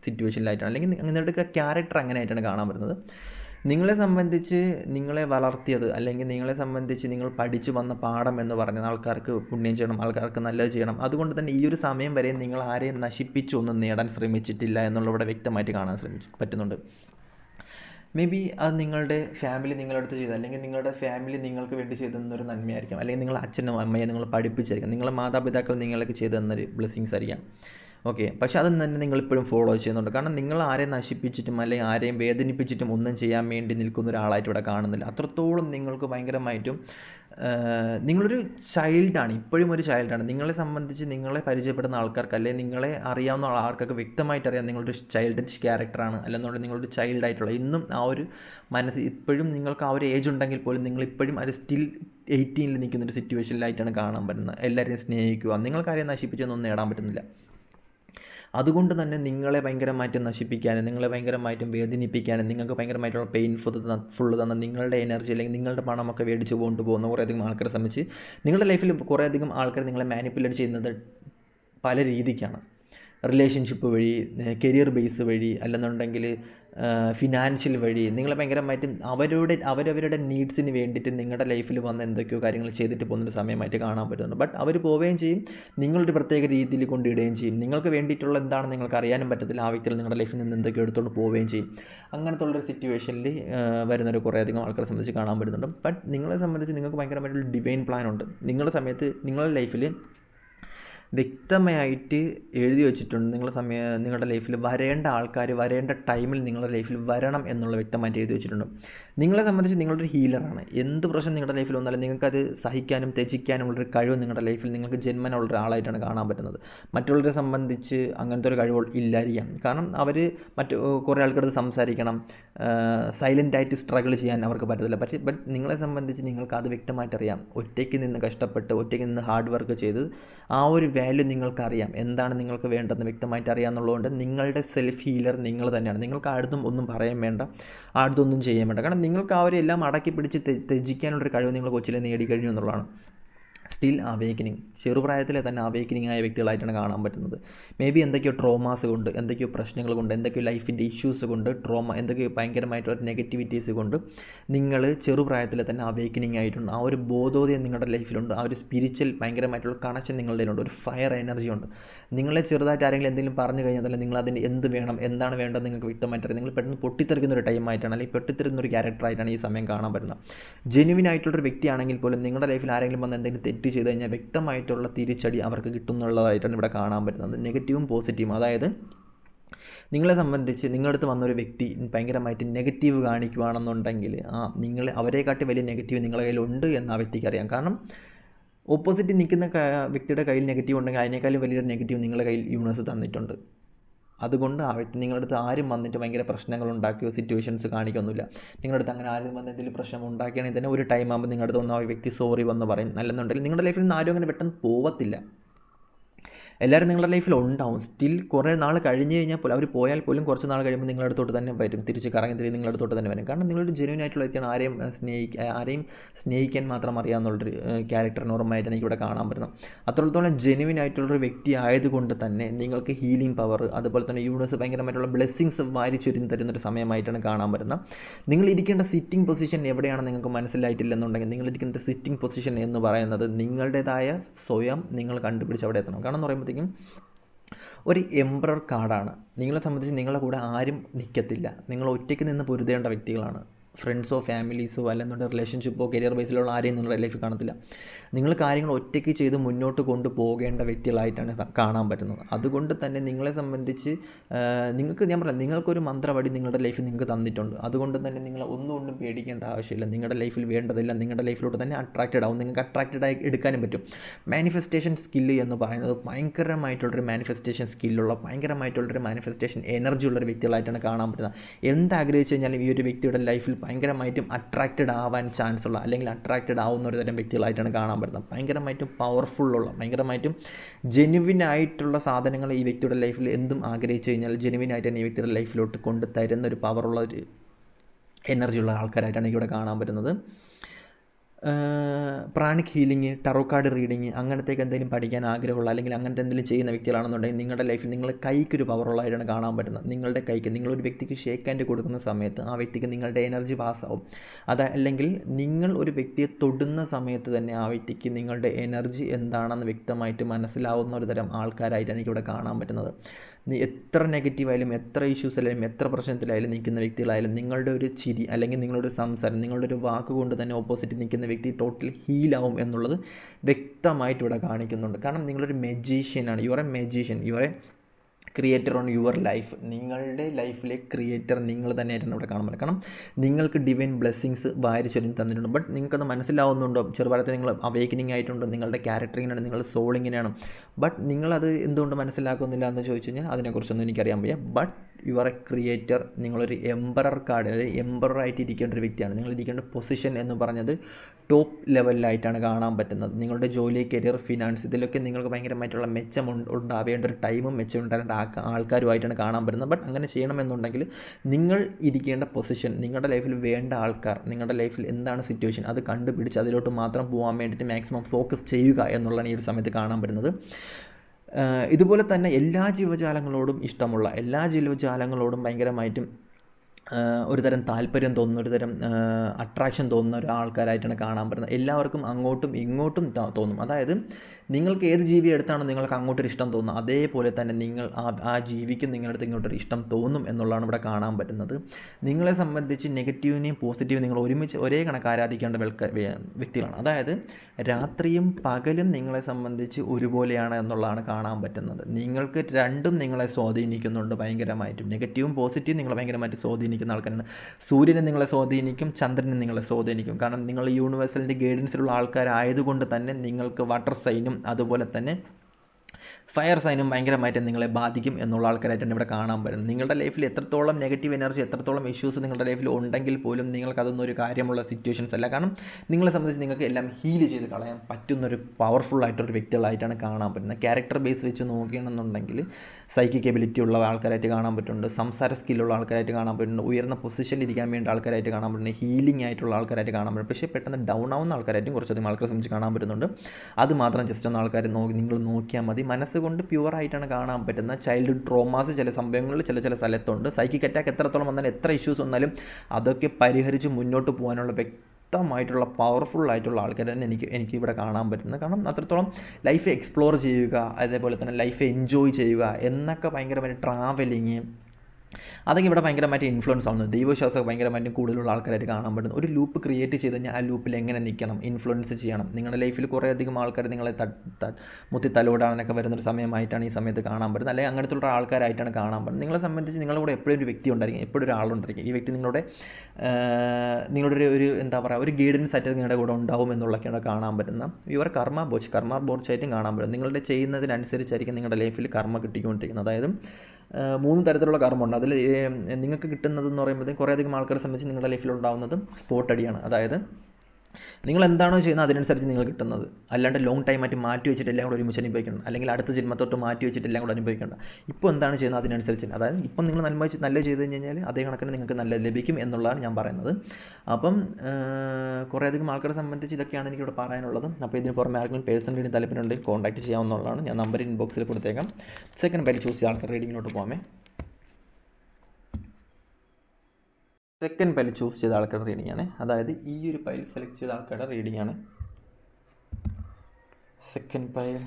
സിറ്റുവേഷനിലായിട്ടാണ് അല്ലെങ്കിൽ നിങ്ങളുടെ ക്യാരക്ടർ അങ്ങനെയായിട്ടാണ് കാണാൻ പറ്റുന്നത്. നിങ്ങളെ സംബന്ധിച്ച് നിങ്ങളെ വളർത്തിയത് അല്ലെങ്കിൽ നിങ്ങളെ സംബന്ധിച്ച് നിങ്ങൾ പഠിച്ചു വന്ന പാഠം എന്ന് പറഞ്ഞാൽ ആൾക്കാർക്ക് പുണ്യം ചെയ്യണം ആൾക്കാർക്ക് നല്ലത് ചെയ്യണം. അതുകൊണ്ട് തന്നെ ഈ ഒരു സമയം വരെ നിങ്ങൾ ആരെയും നശിപ്പിച്ചൊന്നും നേടാൻ ശ്രമിച്ചിട്ടില്ല എന്നുള്ള ഇവിടെ വ്യക്തമായിട്ട് കാണാൻ ശ്രമിച്ചു പറ്റുന്നുണ്ട്. മേ ബി അത് നിങ്ങളുടെ ഫാമിലി നിങ്ങളുടെ അടുത്ത് ചെയ്ത അല്ലെങ്കിൽ നിങ്ങളുടെ ഫാമിലി നിങ്ങൾക്ക് വേണ്ടി ചെയ്തു തന്നൊരു നന്മയായിരിക്കാം. അല്ലെങ്കിൽ നിങ്ങളുടെ അച്ഛനും അമ്മയെ നിങ്ങൾ പഠിപ്പിച്ചായിരിക്കാം നിങ്ങളുടെ മാതാപിതാക്കൾ നിങ്ങൾക്ക് ചെയ്തു തന്നൊരു ബ്ലെസ്സിങ്സ് ആയിരിക്കാം. ഓക്കെ. പക്ഷെ അത് തന്നെ നിങ്ങൾ ഇപ്പോഴും ഫോളോ ചെയ്യുന്നുണ്ട്. കാരണം നിങ്ങൾ ആരെയും നശിപ്പിച്ചിട്ടും അല്ലെങ്കിൽ ആരെയും വേദനിപ്പിച്ചിട്ടും ഒന്നും ചെയ്യാൻ വേണ്ടി നിൽക്കുന്ന ഒരാളായിട്ട് ഇവിടെ കാണുന്നില്ല. അത്രത്തോളം നിങ്ങൾക്ക് ഭയങ്കരമായിട്ടും നിങ്ങളൊരു ചൈൽഡാണ്. ഇപ്പോഴും ഒരു ചൈൽഡാണ്. നിങ്ങളെ സംബന്ധിച്ച് നിങ്ങളെ പരിചയപ്പെടുന്ന ആൾക്കാർക്ക് അല്ലെങ്കിൽ നിങ്ങളെ അറിയാവുന്ന ആൾക്കാർക്ക് വ്യക്തമായിട്ട് അറിയാം നിങ്ങളൊരു ചൈൽഡിഷ് ക്യാരക്ടറാണ് അല്ലെന്നുണ്ടെങ്കിൽ നിങ്ങളൊരു ചൈൽഡായിട്ടുള്ള ഇന്നും ആ ഒരു മനസ്സ് ഇപ്പോഴും നിങ്ങൾക്ക് ആ ഒരു ഏജ് ഉണ്ടെങ്കിൽ പോലും നിങ്ങൾ ഇപ്പോഴും അത് സ്റ്റിൽ എയ്റ്റീനിൽ നിൽക്കുന്ന ഒരു സിറ്റുവേഷനിലായിട്ടാണ് കാണാൻ പറ്റുന്നത്. എല്ലാവരെയും സ്നേഹിക്കുക. നിങ്ങൾക്കാരെയും നശിപ്പിച്ചൊന്നും നേടാൻ പറ്റുന്നില്ല. അതുകൊണ്ട് തന്നെ നിങ്ങളെ ഭയങ്കരമായിട്ട് നശിപ്പിക്കാനും നിങ്ങളെ ഭയങ്കരമായിട്ടും വേദനിപ്പിക്കാനും നിങ്ങൾക്ക് ഭയങ്കരമായിട്ടുള്ള പെയിൻഫുൾ ഫുൾ തന്ന നിങ്ങളുടെ എനർജി അല്ലെങ്കിൽ നിങ്ങളുടെ പണമൊക്കെ മേടിച്ച് കൊണ്ടുപോകുന്ന കുറേയധികം ആൾക്കാരെ സംബന്ധിച്ച് നിങ്ങളുടെ ലൈഫിൽ കുറേയധികം ആൾക്കാർ നിങ്ങളെ മാനിപ്പുലേറ്റ് ചെയ്യുന്നത് പല രീതിക്കാണ്. റിലേഷൻഷിപ്പ് വഴി കരിയർ ബേസ് വഴി അല്ലെന്നുണ്ടെങ്കിൽ ഫിനാൻഷ്യൽ വഴി. നിങ്ങളെ ഭയങ്കരമായിട്ട് അവരുടെ അവരവരുടെ നീഡ്സിന് വേണ്ടിയിട്ട് നിങ്ങളുടെ ലൈഫിൽ വന്ന എന്തൊക്കെയോ കാര്യങ്ങൾ ചെയ്തിട്ട് പോകുന്നൊരു സമയമായിട്ട് കാണാൻ പറ്റുന്നുണ്ട്. ബട്ട് അവർ പോവുകയും ചെയ്യും. നിങ്ങളൊരു പ്രത്യേക രീതിയിൽ കൊണ്ടിടുകയും ചെയ്യും. നിങ്ങൾക്ക് വേണ്ടിയിട്ടുള്ള എന്താണ് നിങ്ങൾക്ക് അറിയാനും പറ്റത്തില്ല. ആ വ്യക്തികൾ നിങ്ങളുടെ ലൈഫിൽ നിന്ന് എന്തൊക്കെയോ എടുത്തുകൊണ്ട് പോവുകയും ചെയ്യും. അങ്ങനത്തെ ഉള്ളൊരു സിറ്റുവേഷനിൽ വരുന്നൊരു കുറേയധികം ആൾക്കാരെ സംബന്ധിച്ച് കാണാൻ പറ്റുന്നുണ്ട്. ബട്ട് നിങ്ങളെ സംബന്ധിച്ച് നിങ്ങൾക്ക് ഭയങ്കരമായിട്ടുള്ള ഡിവൈൻ പ്ലാൻ ഉണ്ട്. നിങ്ങളുടെ സമയത്ത് നിങ്ങളുടെ ലൈഫിൽ വ്യക്തമായിട്ട് എഴുതി വെച്ചിട്ടുണ്ട് നിങ്ങളുടെ സമയ നിങ്ങളുടെ ലൈഫിൽ വരേണ്ട ആൾക്കാർ വരേണ്ട ടൈമിൽ നിങ്ങളുടെ ലൈഫിൽ വരണം എന്നുള്ള വ്യക്തമായിട്ട് എഴുതി വെച്ചിട്ടുണ്ട്. നിങ്ങളെ സംബന്ധിച്ച് നിങ്ങളൊരു ഹീലറാണ് എന്ത് പ്രശ്നം നിങ്ങളുടെ ലൈഫിൽ വന്നാലും നിങ്ങൾക്കത് സഹിക്കാനും ത്യജിക്കാനും ഉള്ളൊരു കഴിവ് നിങ്ങളുടെ ലൈഫിൽ നിങ്ങൾക്ക് ജന്മനുള്ള ഒരാളായിട്ടാണ് കാണാൻ പറ്റുന്നത്. മറ്റുള്ളവരെ സംബന്ധിച്ച് അങ്ങനത്തെ ഒരു കഴിവ് ഇല്ലായിരിക്കാം. കാരണം അവർ മറ്റ് കുറേ ആൾക്കാരത് സംസാരിക്കണം. സൈലന്റായിട്ട് സ്ട്രഗിൾ ചെയ്യാൻ അവർക്ക് പറ്റത്തില്ല. പക്ഷേ ബട്ട് നിങ്ങളെ സംബന്ധിച്ച് നിങ്ങൾക്ക് അത് വ്യക്തമായിട്ട് അറിയാം. ഒറ്റയ്ക്ക് നിന്ന് കഷ്ടപ്പെട്ട് ഒറ്റയ്ക്ക് നിന്ന് ഹാർഡ് വർക്ക് ചെയ്ത് ആ ഒരു വാല്യൂ നിങ്ങൾക്കറിയാം എന്താണ് നിങ്ങൾക്ക് വേണ്ടതെന്ന് വ്യക്തമായിട്ട് അറിയാമെന്നുള്ളതുകൊണ്ട് നിങ്ങളുടെ സെൽഫ് ഹീലർ നിങ്ങൾ തന്നെയാണ്. നിങ്ങൾക്ക് ആടുന്നും ഒന്നും പറയാൻ വേണ്ട. ആടുത്തൊന്നും ചെയ്യാൻ വേണ്ട. കാരണം നിങ്ങൾക്ക് എല്ലാം അടക്കി പിടിച്ച് ത്യജിക്കാനുള്ളൊരു കഴിവ് നിങ്ങൾ കൊച്ചിലെ നേടിക്കഴിഞ്ഞു എന്നുള്ളതാണ്. സ്റ്റിൽ അവേക്കനിങ് ചെറുപ്രായത്തിലെ തന്നെ അവേക്കനിങ് ആയ വ്യക്തികളായിട്ടാണ് കാണാൻ പറ്റുന്നത്. മേ ബി എന്തൊക്കെയോ ട്രോമാസ് കൊണ്ട് എന്തൊക്കെയോ പ്രശ്നങ്ങൾ കൊണ്ട് എന്തൊക്കെയോ ലൈഫിന്റെ ഇഷ്യൂസ് കൊണ്ട് ട്രോമ എന്തൊക്കെയോ ഭയങ്കരമായിട്ടുള്ള നെഗറ്റിവിറ്റീസ് കൊണ്ട് നിങ്ങൾ ചെറുപ്രായത്തിൽ തന്നെ അവേക്കനിങ് ആയിട്ടുണ്ട്. ആ ഒരു ബോധോദയം നിങ്ങളുടെ ലൈഫിലുണ്ട് ആ ഒരു സ്പിരിച്വൽ ഭയങ്കരമായിട്ടുള്ള കണക്ഷൻ നിങ്ങളുടെ ഉണ്ട് ഒരു ഫയർ എനർജി ഉണ്ട്. നിങ്ങളെ ചെറുതായിട്ട് ആരെങ്കിലും എന്തെങ്കിലും പറഞ്ഞു കഴിഞ്ഞാൽ തന്നെ നിങ്ങൾ അതിന് എന്ത് വേണം എന്താണ് വേണ്ടത് നിങ്ങൾക്ക് വ്യക്തമായിട്ട് അറിയാം. നിങ്ങൾ പെട്ടെന്ന് പൊട്ടിത്തെറിക്കുന്ന ഒരു ടൈമായിട്ടാണ് അല്ലെങ്കിൽ പൊട്ടിത്തെറിക്കുന്ന ഒരു ക്യാരക്ടറായിട്ടാണ് ഈ സമയം കാണാൻ പറ്റുന്നത്. ജെനുവിൻ ആയിട്ടുള്ളൊരു വ്യക്തിയാണെങ്കിൽ പോലും നിങ്ങളുടെ ലൈഫിൽ ആരെങ്കിലും വന്ന് എന്തെങ്കിലും തെറ്റ് ചെയ്ത് കഴിഞ്ഞാൽ വ്യക്തമായിട്ടുള്ള തിരിച്ചടി അവർക്ക് കിട്ടുന്നുള്ളതായിട്ടാണ് ഇവിടെ കാണാൻ പറ്റുന്നത്. നെഗറ്റീവും പോസിറ്റീവും. അതായത് നിങ്ങളെ സംബന്ധിച്ച് നിങ്ങളുടെ അടുത്ത് വന്നൊരു വ്യക്തി ഭയങ്കരമായിട്ട് നെഗറ്റീവ് കാണിക്കുകയാണെന്നുണ്ടെങ്കിൽ ആ നിങ്ങൾ അവരെക്കാട്ടി വലിയ നെഗറ്റീവ് നിങ്ങളുടെ കയ്യിലുണ്ട് എന്ന് ആ വ്യക്തിക്ക് അറിയാം. കാരണം ഓപ്പോസിറ്റ് നിൽക്കുന്ന വ്യക്തിയുടെ കയ്യിൽ നെഗറ്റീവ് ഉണ്ടെങ്കിൽ അതിനേക്കാളും വലിയൊരു നെഗറ്റീവ് നിങ്ങളുടെ കയ്യിൽ യൂണിവേഴ്സ് തന്നിട്ടുണ്ട്. അതുകൊണ്ട് നിങ്ങളുടെ അടുത്ത് ആരും വന്നിട്ട് ഭയങ്കര പ്രശ്നങ്ങൾ ഉണ്ടാക്കിയോ സിറ്റുവേഷൻസ് കാണിക്കൊന്നുമില്ല. നിങ്ങളുടെ അടുത്ത് അങ്ങനെ ആരും വന്ന് എന്തെങ്കിലും പ്രശ്നം ഉണ്ടാക്കുകയാണെങ്കിൽ തന്നെ ഒരു ടൈം ആകുമ്പോൾ നിങ്ങളുടെ അടുത്ത് വന്ന ആ വ്യക്തി സോറി വന്ന് പറയും. അല്ലെന്നുണ്ടെങ്കിൽ നിങ്ങളുടെ ലൈഫിൽ നിന്ന് ആരും അങ്ങനെ പെട്ടെന്ന് പോവത്തില്ല. എല്ലാവരും നിങ്ങളുടെ ലൈഫിൽ ഉണ്ടാവും. സ്റ്റിൽ കുറേ നാൾ കഴിഞ്ഞ് കഴിഞ്ഞാൽ പോലും അവർ പോയാൽ പോലും കുറച്ച് നാൾ കഴിയുമ്പോൾ നിങ്ങളുടെ അടുത്തോട്ട് തന്നെ വരും. തിരിച്ച് കറങ്ങി തിരിച്ച് നിങ്ങളുടെ അടുത്തോട്ട് തന്നെ വരും. കാരണം നിങ്ങളൊരു ജെനുവിൻ ആയിട്ടുള്ള വ്യക്തിയാണ്. ആരെയും സ്നേഹിക്കുക ആരെയും സ്നേഹിക്കാൻ മാത്രം അറിയാമെന്നുള്ളൊരു ക്യാരക്ടർ നോർമലായിട്ട് എനിക്കിവിടെ കാണാൻ പറ്റുന്നത് അത്രത്തോളം ജെനുവിൻ ആയിട്ടുള്ളൊരു വ്യക്തി ആയതുകൊണ്ട് തന്നെ നിങ്ങൾക്ക് ഹീലിംഗ് പവർ അതുപോലെ തന്നെ യൂണിവേഴ്സ് ഭയങ്കരമായിട്ടുള്ള ബ്ലെസ്സിങ്സ് വാരി ചുരുന്ന് തരുന്നൊരു സമയമായിട്ടാണ് കാണാൻ പറ്റുന്നത്. നിങ്ങൾ ഇരിക്കേണ്ട സിറ്റിംഗ് പൊസിഷൻ എവിടെയാണ് നിങ്ങൾക്ക് മനസ്സിലായിട്ടില്ലെന്നുണ്ടെങ്കിൽ നിങ്ങൾ ഇരിക്കേണ്ട സിറ്റിംഗ് പൊസിഷൻ എന്ന് പറയുന്നത് നിങ്ങളുടേതായ സ്വയം നിങ്ങൾ കണ്ടുപിടിച്ച് അവിടെ എത്തണം. കാരണം എന്ന് പറയുമ്പോഴത്തേക്കും ഒരു എംബ്രർ കാർഡാണ്. നിങ്ങളെ സംബന്ധിച്ച് നിങ്ങളുടെ കൂടെ ആരും നിൽക്കത്തില്ല നിങ്ങൾ ഒറ്റയ്ക്ക് നിന്ന് പൊരുതേണ്ട വ്യക്തികളാണ്. ഫ്രണ്ട്സോ ഫാമിലീസോ അല്ലെന്നുണ്ടെങ്കിൽ റിലേഷൻഷിപ്പോ കരിയർ ബേസിലുള്ള ആരെയും നിങ്ങളുടെ ലൈഫിൽ കാണത്തില്ല. നിങ്ങൾ കാര്യങ്ങൾ ഒറ്റയ്ക്ക് ചെയ്ത് മുന്നോട്ട് കൊണ്ടുപോകേണ്ട വ്യക്തികളായിട്ടാണ് കാണാൻ പറ്റുന്നത്. അതുകൊണ്ട് തന്നെ നിങ്ങളെ സംബന്ധിച്ച് നിങ്ങൾക്ക് ഞാൻ പറയാം നിങ്ങൾക്കൊരു മന്ത്രവടി നിങ്ങളുടെ ലൈഫിൽ നിങ്ങൾക്ക് തന്നിട്ടുണ്ട്. അതുകൊണ്ട് തന്നെ നിങ്ങളെ ഒന്നും ഒന്നും പേടിക്കേണ്ട ആവശ്യമില്ല. നിങ്ങളുടെ ലൈഫിൽ വേണ്ടതില്ല നിങ്ങളുടെ ലൈഫിലോട്ട് തന്നെ അട്രാക്റ്റഡ് ആവും. നിങ്ങൾക്ക് അട്രാക്റ്റഡ് ആയി എടുക്കാനും പറ്റും. മാനിഫെസ്റ്റേഷൻ സ്കില്ല് എന്ന് പറയുന്നത് ഭയങ്കരമായിട്ടുള്ളൊരു മാനിഫെസ്റ്റേഷൻ സ്കില്ലുള്ള ഭയങ്കരമായിട്ടുള്ളൊരു മാനിഫെസ്റ്റേഷൻ എനർജി ഉള്ളൊരു വ്യക്തികളായിട്ടാണ് കാണാൻ പറ്റുന്നത്. എന്താഗ്രഹിച്ചു കഴിഞ്ഞാലും ഈ ഒരു വ്യക്തിയുടെ ലൈഫിൽ ഭയങ്കരമായിട്ടും അട്രാക്റ്റഡ് ആവാൻ ചാൻസ് ഉള്ള അല്ലെങ്കിൽ അട്രാക്റ്റഡ് ആവുന്ന ഒരു തരം വ്യക്തികളായിട്ടാണ് കാണാൻ പറ്റുന്നത്. ഭയങ്കരമായിട്ടും പവർഫുള്ളുള്ള ഭയങ്കരമായിട്ടും ജെനുവിൻ ആയിട്ടുള്ള സാധനങ്ങൾ ഈ വ്യക്തിയുടെ ലൈഫിൽ എന്തും ആഗ്രഹിച്ചു കഴിഞ്ഞാൽ ജെനുവിൻ ആയിട്ട് തന്നെ ഈ വ്യക്തിയുടെ ലൈഫിലോട്ട് കൊണ്ട് തരുന്ന ഒരു പവറുള്ള ഒരു എനർജി ഉള്ള ആൾക്കാരായിട്ടാണ് ഇവിടെ കാണാൻ പറ്റുന്നത്. Pranic healing tarot card reading അങ്ങനത്തേക്ക് എന്തെങ്കിലും പഠിക്കാൻ ആഗ്രഹമുള്ള അല്ലെങ്കിൽ അങ്ങനത്തെ എന്തെങ്കിലും ചെയ്യുന്ന വ്യക്തികളാണെന്നുണ്ടെങ്കിൽ നിങ്ങളുടെ ലൈഫിൽ നിങ്ങളുടെ കൈക്കൊരു പവറുള്ളതായിട്ടാണ് കാണാൻ പറ്റുന്നത്. നിങ്ങളുടെ കൈക്ക് നിങ്ങളൊരു വ്യക്തിക്ക് ഷേക്ക് ഹാൻഡ് കൊടുക്കുന്ന സമയത്ത് ആ വ്യക്തിക്ക് നിങ്ങളുടെ എനർജി പാസ്സാവും അത് അല്ലെങ്കിൽ നിങ്ങൾ ഒരു വ്യക്തിയെ തൊടുന്ന സമയത്ത് തന്നെ ആ വ്യക്തിക്ക് നിങ്ങളുടെ എനർജി എന്താണെന്ന് വ്യക്തമായിട്ട് മനസ്സിലാവുന്ന ഒരു തരം ആൾക്കാരായിട്ടാണ് എനിക്കിവിടെ കാണാൻ പറ്റുന്നത്. നീ എത്ര നെഗറ്റീവായാലും എത്ര ഇഷ്യൂസ് ഇഷ്യൂസിലായാലും എത്ര പ്രശ്നത്തിലായാലും നിൽക്കുന്ന വ്യക്തികളായാലും നിങ്ങളുടെ ഒരു ചിരി അല്ലെങ്കിൽ നിങ്ങളുടെ ഒരു സംസാരം നിങ്ങളുടെ ഒരു വാക്ക് കൊണ്ട് തന്നെ ഓപ്പോസിറ്റ് നിൽക്കുന്ന വ്യക്തി ടോട്ടൽ ഹീലാവും എന്നുള്ളത് വ്യക്തമായിട്ട് ഇവിടെ കാണിക്കുന്നുണ്ട്. കാരണം നിങ്ങളൊരു മെജീഷ്യനാണ് you're a magician you're a creator on your life നിങ്ങളുടെ ലൈഫിലെ ക്രിയേറ്റർ നിങ്ങൾ തന്നെയായിട്ടാണ് ഇവിടെ കാണാൻ കാരണം നിങ്ങൾക്ക് ഡിവൈൻ ബ്ലെസ്സിങ്സ് വാരി ചൊല്ലി തന്നിട്ടുണ്ട്. ബട്ട് നിങ്ങൾക്കത് മനസ്സിലാവുന്നുണ്ടോ? ചെറുപാടത്തെ നിങ്ങൾ അവേക്കനിങ് ആയിട്ടുണ്ട്. നിങ്ങളുടെ ക്യാരക്ടർ ഇങ്ങനെയാണ്. നിങ്ങളുടെ സോൾ ഇങ്ങനെയാണ്. ബട്ട് നിങ്ങളത് എന്തുകൊണ്ട് മനസ്സിലാക്കുന്നില്ല എന്ന് ചോദിച്ചു കഴിഞ്ഞാൽ അതിനെക്കുറിച്ചൊന്നും എനിക്കറിയാൻ വയ്യ. But you are a creator നിങ്ങളൊരു എംബറർ കാർഡ് അതായത് എംബറായിട്ട് ഇരിക്കേണ്ട ഒരു വ്യക്തിയാണ്. നിങ്ങൾ ഇരിക്കേണ്ട പൊസിഷൻ എന്ന് പറഞ്ഞത് ടോപ്പ് ലെവലിലായിട്ടാണ് കാണാൻ പറ്റുന്നത്. നിങ്ങളുടെ ജോലി കരിയർ ഫിനാൻസ് ഇതിലൊക്കെ നിങ്ങൾക്ക് ഭയങ്കരമായിട്ടുള്ള മെച്ചം ഉണ്ടാവേണ്ട ഒരു ടൈമും മെച്ചം ഉണ്ടാകേണ്ട ആൾക്കാരുമായിട്ടാണ് കാണാൻ പറ്റുന്നത്. ബട്ട് അങ്ങനെ ചെയ്യണമെന്നുണ്ടെങ്കിൽ നിങ്ങൾ ഇരിക്കേണ്ട പൊസിഷൻ നിങ്ങളുടെ ലൈഫിൽ വേണ്ട ആൾക്കാർ നിങ്ങളുടെ ലൈഫിൽ എന്താണ് സിറ്റുവേഷൻ അത് കണ്ടുപിടിച്ച് അതിലോട്ട് മാത്രം പോകാൻ വേണ്ടിയിട്ട് മാക്സിമം ഫോക്കസ് ചെയ്യുക എന്നുള്ളതാണ് ഈ ഒരു സമയത്ത് കാണാൻ പറ്റുന്നത്. ഇതുപോലെ തന്നെ എല്ലാ ജീവജാലങ്ങളോടും ഇഷ്ടമുള്ള എല്ലാ ജീവജാലങ്ങളോടും ഭയങ്കരമായിട്ടും ഒരു തരം താല്പര്യം തോന്നുന്ന ഒരു തരം അട്രാക്ഷൻ തോന്നുന്ന ഒരു ആൾക്കാരായിട്ടാണ് കാണാൻ പറ്റുന്നത്. എല്ലാവർക്കും അങ്ങോട്ടും ഇങ്ങോട്ടും തോന്നും. അതായത് നിങ്ങൾക്ക് ഏത് ജീവി എടുത്താണോ നിങ്ങൾക്ക് അങ്ങോട്ടൊരു ഇഷ്ടം തോന്നുന്നത് അതേപോലെ തന്നെ നിങ്ങൾ ആ ആ ജീവിക്കും നിങ്ങളടുത്ത് ഇങ്ങോട്ടൊരു ഇഷ്ടം തോന്നും എന്നുള്ളതാണ് ഇവിടെ കാണാൻ പറ്റുന്നത്. നിങ്ങളെ സംബന്ധിച്ച് നെഗറ്റീവിനെയും പോസിറ്റീവും നിങ്ങൾ ഒരുമിച്ച് ഒരേ കണക്ക് ആരാധിക്കേണ്ട വ്യക്തികളാണ്. അതായത് രാത്രിയും പകലും നിങ്ങളെ സംബന്ധിച്ച് ഒരുപോലെയാണ് എന്നുള്ളതാണ് കാണാൻ പറ്റുന്നത്. നിങ്ങൾക്ക് രണ്ടും നിങ്ങളെ സ്വാധീനിക്കുന്നുണ്ട് ഭയങ്കരമായിട്ടും. നെഗറ്റീവും പോസിറ്റീവും നിങ്ങളെ ഭയങ്കരമായിട്ട് സ്വാധീനിക്കുന്ന ആൾക്കാരാണ്. സൂര്യനെ നിങ്ങളെ സ്വാധീനിക്കും ചന്ദ്രനെ നിങ്ങളെ സ്വാധീനിക്കും. കാരണം നിങ്ങൾ യൂണിവേഴ്സലിന്റെ ഗൈഡൻസിലുള്ള ആൾക്കാരായതുകൊണ്ട് തന്നെ നിങ്ങൾക്ക് വാട്ടർ സൈനും അതുപോലെ തന്നെ ഫയർ സൈനും ഭയങ്കരമായിട്ട് നിങ്ങളെ ബാധിക്കും എന്നുള്ള ആൾക്കാരായിട്ടാണ് ഇവിടെ കാണാൻ പറ്റുന്നത് നിങ്ങളുടെ ലൈഫിൽ എത്രത്തോളം നെഗറ്റീവ് എനർജി എത്രത്തോളം ഇഷ്യൂസ് നിങ്ങളുടെ ലൈഫിൽ ഉണ്ടെങ്കിൽ പോലും നിങ്ങൾക്ക് അതൊന്നും ഒരു കാര്യമുള്ള സിറ്റുവേഷൻസ് അല്ല. കാരണം നിങ്ങളെ സംബന്ധിച്ച് നിങ്ങൾക്ക് എല്ലാം ഹീൽ ചെയ്ത് കളയാൻ പറ്റുന്നൊരു പവർഫുൾ ആയിട്ടൊരു വ്യക്തികളായിട്ടാണ് കാണാൻ പറ്റുന്നത്. ക്യാരക്ടർ ബേസ് വെച്ച് നോക്കുകയാണെന്നുണ്ടെങ്കിൽ സൈക്കിക് എബിലിറ്റി ഉള്ള ആൾക്കാരായിട്ട് കാണാൻ പറ്റുന്നുണ്ട്. സംസാര സ്കില്ലുള്ള ആൾക്കാരായിട്ട് കാണാൻ പറ്റുന്നുണ്ട്. ഉയർന്ന പൊസിഷനിൽ ഇരിക്കാൻ വേണ്ടി ആൾക്കാരായിട്ട് കാണാൻ പറ്റുന്നുണ്ട്. ഹീലിംഗ് ആയിട്ടുള്ള ആൾക്കാരായിട്ട് കാണാൻ പറ്റും പക്ഷേ പെട്ടെന്ന് ഡൗൺ ആവുന്ന ആൾക്കാരായിട്ടും കുറച്ചധികം ആൾക്കാരെ സംബന്ധിച്ച് കാണാൻ പറ്റുന്നുണ്ട്. അത് മാത്രം ജസ്റ്റ് ഒന്ന് ആൾക്കാർ നോക്കി നിങ്ങൾ നോക്കിയാൽ മതി. മനസ്സുകൊണ്ട് പ്യുവറായിട്ടാണ് കാണാൻ പറ്റുന്ന ചൈൽഡ്ഹുഡ് ട്രോമാസ് ചില സംഭവങ്ങളിൽ ചില ചില സ്ഥലത്തുണ്ട്. സൈക്കിക് അറ്റാക്ക് എത്രത്തോളം വന്നാലും എത്ര ഇഷ്യൂസ് വന്നാലും അതൊക്കെ പരിഹരിച്ച് മുന്നോട്ട് പോകാനുള്ള വ്യക്തമായിട്ടുള്ള പവർഫുൾ ആയിട്ടുള്ള ആൾക്കാർ തന്നെ എനിക്ക് എനിക്ക് ഇവിടെ കാണാൻ പറ്റുന്നത്. കാരണം അത്രത്തോളം ലൈഫ് എക്സ്പ്ലോർ ചെയ്യുക അതേപോലെ തന്നെ ലൈഫ് എൻജോയ് ചെയ്യുക എന്നൊക്കെ ഭയങ്കരമായിട്ട് ട്രാവലിങ് അതൊക്കെ ഇവിടെ ഭയങ്കരമായിട്ട് ഇൻഫ്ലുവൻസ് ആവുന്നത് ദൈവവിശ്വാസമൊക്കെ ഭയങ്കരമായിട്ട് കൂടുതലുള്ള ആൾക്കാരായിട്ട് കാണാൻ പറ്റുന്നു. ഒരു ലൂപ്പ് ക്രിയേറ്റ് ചെയ്ത് കഴിഞ്ഞാൽ ആ ലൂപ്പിൽ എങ്ങനെ നിൽക്കണം? ഇൻഫ്ലുവൻസ് ചെയ്യണം. നിങ്ങളുടെ ലൈഫിൽ കുറേ അധികം ആൾക്കാർ നിങ്ങളെ മുത്തി തലോടാനൊക്കെ വരുന്നൊരു സമയമായിട്ടാണ് ഈ സമയത്ത് കാണാൻ പറ്റുന്നത്. അല്ലെങ്കിൽ അങ്ങനത്തുള്ള ആൾക്കാരായിട്ടാണ് കാണാൻ പറ്റുന്നത്. നിങ്ങളെ സംബന്ധിച്ച് നിങ്ങളുടെ കൂടെ എപ്പോഴും ഒരു വ്യക്തി ഉണ്ടായിരിക്കും. എപ്പോഴും ഒരു ആളുണ്ടായിരിക്കും. ഈ വ്യക്തി നിങ്ങളുടെ നിങ്ങളുടെ ഒരു എന്താ പറയുക ഒരു ഗൈഡൻസ് ആയിട്ട് നിങ്ങളുടെ കൂടെ ഉണ്ടാവും എന്നുള്ളതൊക്കെയാണ് കാണാൻ പറ്റുന്ന യുവർ കർമ്മ ബോച്ച് കർമ്മ ബോച്ചായിട്ടും കാണാൻ പറ്റും. നിങ്ങളുടെ ചെയ്യുന്നതിനനുസരിച്ചായിരിക്കും നിങ്ങളുടെ ലൈഫിൽ കർമ്മ കിട്ടിക്കൊണ്ടിരിക്കുന്നത്. അതായത് മൂന്ന് തരത്തിലുള്ള കർമ്മമുണ്ട്. അതിൽ നിങ്ങൾക്ക് കിട്ടുന്നതെന്ന് പറയുമ്പോഴത്തേക്കും കുറേയധികം ആൾക്കാരെ സംബന്ധിച്ച് നിങ്ങളുടെ ലൈഫിൽ ഉണ്ടാകുന്നത് സ്പോട്ട് അടിയാണ്. അതായത് നിങ്ങൾ എന്താണോ ചെയ്യുന്നത് അതിനനുസരിച്ച് നിങ്ങൾ കിട്ടുന്നത്. അല്ലാണ്ട് ലോങ് ടൈം ആയിട്ട് മാറ്റി വെച്ചിട്ട് എല്ലാം കൂടെ ഒരുമിച്ച് അനുഭവിക്കണം അല്ലെങ്കിൽ അടുത്ത ജന്മത്തോട്ട് മാറ്റി വെച്ചിട്ട് എല്ലാം കൂടെ അനുഭവിക്കേണ്ട. ഇപ്പോൾ എന്താണ് ചെയ്യുന്നത് അതിനനുസരിച്ച്? അതായത് ഇപ്പം നിങ്ങൾ നന്മ നല്ല ചെയ്ത് കഴിഞ്ഞാൽ അതേ കണക്കിന് നിങ്ങൾക്ക് നല്ല ലഭിക്കും എന്നുള്ളതാണ് ഞാൻ പറയുന്നത്. അപ്പം കുറേയധികം ആൾക്കാരെ സംബന്ധിച്ച് ഇതൊക്കെയാണ് എനിക്കിവിടെ പറയാനുള്ളത്. അപ്പോൾ ഇതിന് പുറമെ ആർക്കും പേഴ്സണലി താല്പര്യമുണ്ടെങ്കിൽ കോൺടാക്ട് ചെയ്യാവുന്നതാണ്. ഞാൻ നമ്പർ ഇൻബോക്സിൽ കൊടുത്തേക്കാം. സെക്കൻഡ് പേര് ചൂസ് ചെയ്യാൻ ആൾക്കാർ റീഡിങ്ങിലോട്ട് പോകാമേ സെക്കൻഡ് പൈൽ ചൂസ് ചെയ്ത ആൾക്കാരുടെ റീഡിംഗ് ആണ്. അതായത് ഈ ഒരു പൈൽ സെലക്ട് ചെയ്ത ആൾക്കാരുടെ റീഡിംഗ് ആണ്. Second pile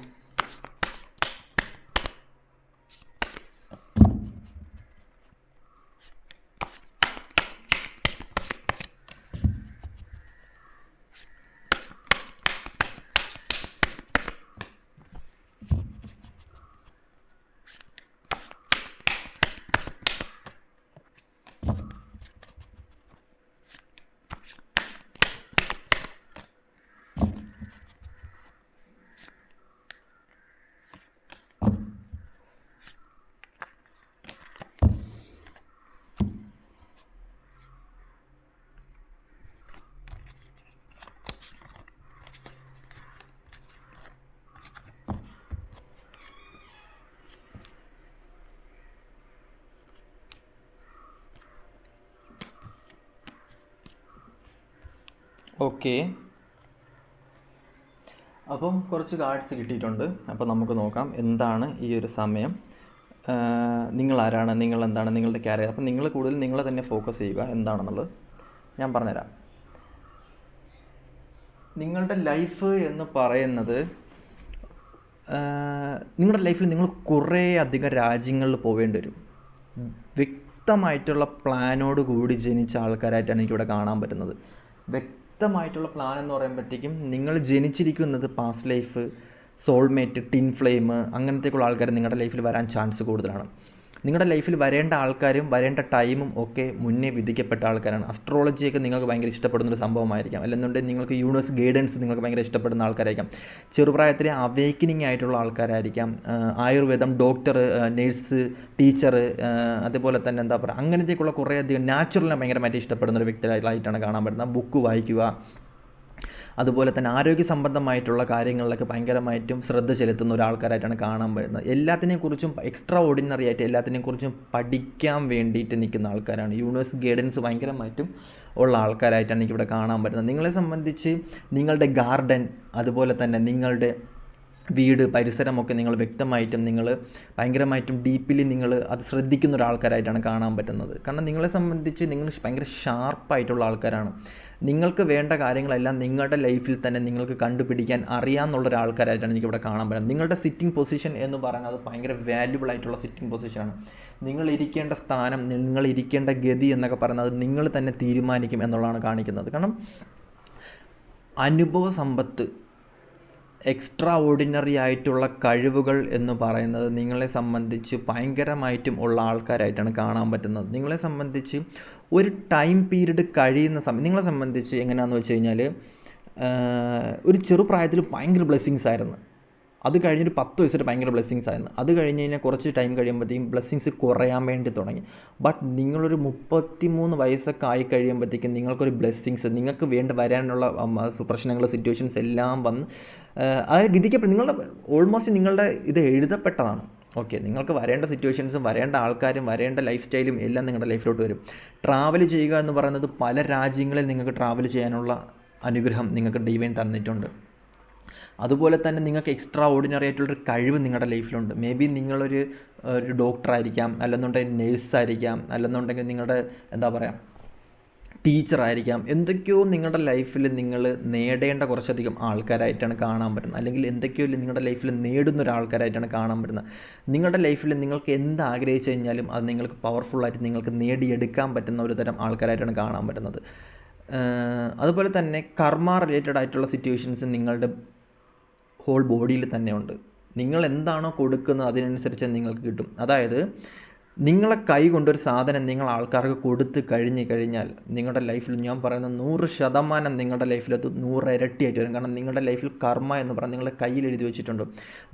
okay. അപ്പം കുറച്ച് കാർഡ്സ് കിട്ടിയിട്ടുണ്ട്. അപ്പോൾ നമുക്ക് നോക്കാം എന്താണ് ഈ ഒരു സമയം. നിങ്ങൾ ആരാണ് നിങ്ങൾ എന്താണ് നിങ്ങളുടെ ക്യാരിയർ അപ്പം നിങ്ങൾ കൂടുതൽ നിങ്ങളെ തന്നെ ഫോക്കസ് ചെയ്യുക എന്താണെന്നുള്ളത് ഞാൻ പറഞ്ഞുതരാം. നിങ്ങളുടെ ലൈഫ് എന്ന് പറയുന്നത് നിങ്ങളുടെ ലൈഫിൽ നിങ്ങൾ കുറേ അധികം രാജ്യങ്ങളിൽ പോവേണ്ടി വരും. വ്യക്തമായിട്ടുള്ള പ്ലാനോട് കൂടി ജനിച്ച ആൾക്കാരായിട്ടാണ് എനിക്കിവിടെ കാണാൻ പറ്റുന്നത്. വ്യക്തമായിട്ടുള്ള പ്ലാൻ എന്ന് പറയുമ്പോഴത്തേക്കും നിങ്ങൾ ജനിച്ചിരിക്കുന്നത് past life soulmate twin flame അങ്ങനത്തേക്കുള്ള ആൾക്കാർ നിങ്ങളുടെ ലൈഫിൽ വരാൻ ചാൻസ് കൂടുതലാണ്. നിങ്ങളുടെ ലൈഫിൽ വരേണ്ട ആൾക്കാരും വരേണ്ട ടൈമും ഒക്കെ മുന്നേ വിധിക്കപ്പെട്ട ആൾക്കാരാണ്. അസ്ട്രോളജിയൊക്കെ നിങ്ങൾക്ക് ഭയങ്കര ഇഷ്ടപ്പെടുന്ന ഒരു സംഭവമായിരിക്കാം. അല്ലെന്നുണ്ടെങ്കിൽ നിങ്ങൾക്ക് യൂണിവേഴ്സ് ഗൈഡൻസ് നിങ്ങൾക്ക് ഭയങ്കര ഇഷ്ടപ്പെടുന്ന ആൾക്കാരായിരിക്കാം. ചെറുപ്രായത്തിലെ അവേക്കനിങ് ആയിട്ടുള്ള ആൾക്കാരായിരിക്കാം. ആയുർവേദം ഡോക്ടർ നേഴ്സ് ടീച്ചർ അതുപോലെ തന്നെ എന്താ പറയുക അങ്ങനത്തേക്കുള്ള കുറേ കുറേയധികം നാച്ചുറലിനെ ഭയങ്കരമായിട്ട് ഇഷ്ടപ്പെടുന്ന ഒരു വ്യക്തികളായിട്ടാണ് കാണാൻ പറ്റുന്നത്. ബുക്ക് വായിക്കുക അതുപോലെ തന്നെ ആരോഗ്യ സംബന്ധമായിട്ടുള്ള കാര്യങ്ങളിലൊക്കെ ഭയങ്കരമായിട്ടും ശ്രദ്ധ ചെലുത്തുന്ന ഒരാൾക്കാരായിട്ടാണ് കാണാൻ വരുന്നത്. എല്ലാത്തിനെ കുറിച്ചും എക്സ്ട്രാ ഓർഡിനറി ആയിട്ട് എല്ലാത്തിനെ കുറിച്ചും പഠിക്കാൻ വേണ്ടിയിട്ട് നിൽക്കുന്ന ആൾക്കാരാണ്. യൂണിവേഴ്സ് ഗൈഡൻസ് ഭയങ്കരമായിട്ടും ഉള്ള ആൾക്കാരായിട്ടാണ് എനിക്കിവിടെ കാണാൻ പറ്റുന്നത്. നിങ്ങളെ സംബന്ധിച്ച് നിങ്ങളുടെ ഗാർഡൻ അതുപോലെ തന്നെ നിങ്ങളുടെ വീട് പരിസരമൊക്കെ നിങ്ങൾ വ്യക്തമായിട്ടും നിങ്ങൾ ഭയങ്കരമായിട്ടും ഡീപ്പിലി നിങ്ങൾ അത് ശ്രദ്ധിക്കുന്ന ഒരാൾക്കാരായിട്ടാണ് കാണാൻ പറ്റുന്നത്. കാരണം നിങ്ങളെ സംബന്ധിച്ച് നിങ്ങൾ ഭയങ്കര ഷാർപ്പായിട്ടുള്ള ആൾക്കാരാണ്. നിങ്ങൾക്ക് വേണ്ട കാര്യങ്ങളെല്ലാം നിങ്ങളുടെ ലൈഫിൽ തന്നെ നിങ്ങൾക്ക് കണ്ടുപിടിക്കാൻ അറിയാമെന്നുള്ള ഒരാൾക്കാരായിട്ടാണ് എനിക്കിവിടെ കാണാൻ പറ്റുന്നത്. നിങ്ങളുടെ സിറ്റിംഗ് പൊസിഷൻ എന്ന് പറയുന്നത് ഭയങ്കര വാല്യുബിൾ ആയിട്ടുള്ള സിറ്റിംഗ് പൊസിഷനാണ് നിങ്ങൾ ഇരിക്കേണ്ട സ്ഥാനം നിങ്ങൾ ഇരിക്കേണ്ട ഗതി എന്നൊക്കെ പറയുന്നത് നിങ്ങൾ തന്നെ തീരുമാനിക്കും എന്നുള്ളതാണ് കാണിക്കുന്നത്. കാരണം അനുഭവ സമ്പത്ത് എക്സ്ട്രാ ഓർഡിനറി ആയിട്ടുള്ള കഴിവുകൾ എന്ന് പറയുന്നത് നിങ്ങളെ സംബന്ധിച്ച് ഭയങ്കരമായിട്ടും ഉള്ള ആൾക്കാരായിട്ടാണ് കാണാൻ പറ്റുന്നത്. നിങ്ങളെ സംബന്ധിച്ച് ഒരു ടൈം പീരീഡ് കഴിയുന്ന സമയം നിങ്ങളെ സംബന്ധിച്ച് എങ്ങനെയാണെന്ന് വെച്ച് കഴിഞ്ഞാൽ ഒരു ചെറുപ്രായത്തിൽ ഭയങ്കര ബ്ലെസ്സിങ്സ് ആയിരുന്നു. അത് കഴിഞ്ഞൊരു പത്ത് വയസ്സിൽ ഭയങ്കര ബ്ലെസ്സിങ്സ് ആയിരുന്നു. അത് കഴിഞ്ഞ് കഴിഞ്ഞാൽ കുറച്ച് ടൈം കഴിയുമ്പോഴത്തേക്കും ബ്ലെസ്സിങ്സ് കുറയാൻ വേണ്ടി തുടങ്ങി. ബട്ട് നിങ്ങളൊരു മുപ്പത്തി മൂന്ന് വയസ്സൊക്കെ ആയി കഴിയുമ്പോഴത്തേക്കും നിങ്ങൾക്കൊരു ബ്ലെസ്സിങ്സ് നിങ്ങൾക്ക് വേണ്ടി വരാനുള്ള പ്രശ്നങ്ങൾ സിറ്റുവേഷൻസ് എല്ലാം വന്ന് അതായത് വിധിക്കപ്പെട്ട നിങ്ങളുടെ ഓൾമോസ്റ്റ് നിങ്ങളുടെ ഇത് എഴുതപ്പെട്ടതാണ്. ഓക്കെ നിങ്ങൾക്ക് വരേണ്ട സിറ്റുവേഷൻസും വരേണ്ട ആൾക്കാരും വരേണ്ട ലൈഫ് സ്റ്റൈലും എല്ലാം നിങ്ങളുടെ ലൈഫിലോട്ട് വരും. ട്രാവൽ ചെയ്യുക എന്ന് പറയുന്നത് പല രാജ്യങ്ങളിൽ നിങ്ങൾക്ക് ട്രാവൽ ചെയ്യാനുള്ള അനുഗ്രഹം നിങ്ങൾക്ക് ഡിവൈൻ തന്നിട്ടുണ്ട്. അതുപോലെ തന്നെ നിങ്ങൾക്ക് എക്സ്ട്രാ ഓർഡിനറി ആയിട്ടുള്ളൊരു കഴിവ് നിങ്ങളുടെ ലൈഫിലുണ്ട് മേ ബി നിങ്ങളൊരു ഒരു ഡോക്ടറായിരിക്കാം അല്ലെന്നുണ്ടെങ്കിൽ നേഴ്സായിരിക്കാം അല്ലെന്നുണ്ടെങ്കിൽ നിങ്ങളുടെ എന്താ പറയുക ടീച്ചറായിരിക്കാം എന്തൊക്കെയോ നിങ്ങളുടെ ലൈഫിൽ നിങ്ങൾ നേടേണ്ട കുറച്ചധികം ആൾക്കാരായിട്ടാണ് കാണാൻ പറ്റുന്നത്. അല്ലെങ്കിൽ എന്തൊക്കെയോ നിങ്ങളുടെ ലൈഫിൽ നേടുന്ന ഒരാൾക്കാരായിട്ടാണ് കാണാൻ പറ്റുന്നത്. നിങ്ങളുടെ ലൈഫിൽ നിങ്ങൾക്ക് എന്ത് ആഗ്രഹിച്ചു കഴിഞ്ഞാലും അത് നിങ്ങൾക്ക് പവർഫുള്ളായിട്ട് നിങ്ങൾക്ക് നേടിയെടുക്കാൻ പറ്റുന്ന ഒരു തരം ആൾക്കാരായിട്ടാണ് കാണാൻ പറ്റുന്നത്. അതുപോലെ തന്നെ കർമ്മ റിലേറ്റഡ് ആയിട്ടുള്ള സിറ്റുവേഷൻസ് നിങ്ങളുടെ ഹോൾ ബോഡിയിൽ തന്നെ ഉണ്ട്. നിങ്ങൾ എന്താണോ കൊടുക്കുന്നത് അതിനനുസരിച്ച് നിങ്ങൾക്ക് കിട്ടും. അതായത് നിങ്ങളെ കൈ കൊണ്ടൊരു സാധനം നിങ്ങൾ ആൾക്കാർക്ക് കൊടുത്തു കഴിഞ്ഞ് കഴിഞ്ഞാൽ നിങ്ങളുടെ ലൈഫിൽ ഞാൻ പറയുന്ന നൂറ് ശതമാനം നിങ്ങളുടെ ലൈഫിൽ അത് നൂറ് ഇരട്ടിയായിട്ട് വരും. കാരണം നിങ്ങളുടെ ലൈഫിൽ കർമ്മ എന്ന് പറഞ്ഞാൽ നിങ്ങളുടെ കയ്യിൽ എഴുതി വെച്ചിട്ടുണ്ട്.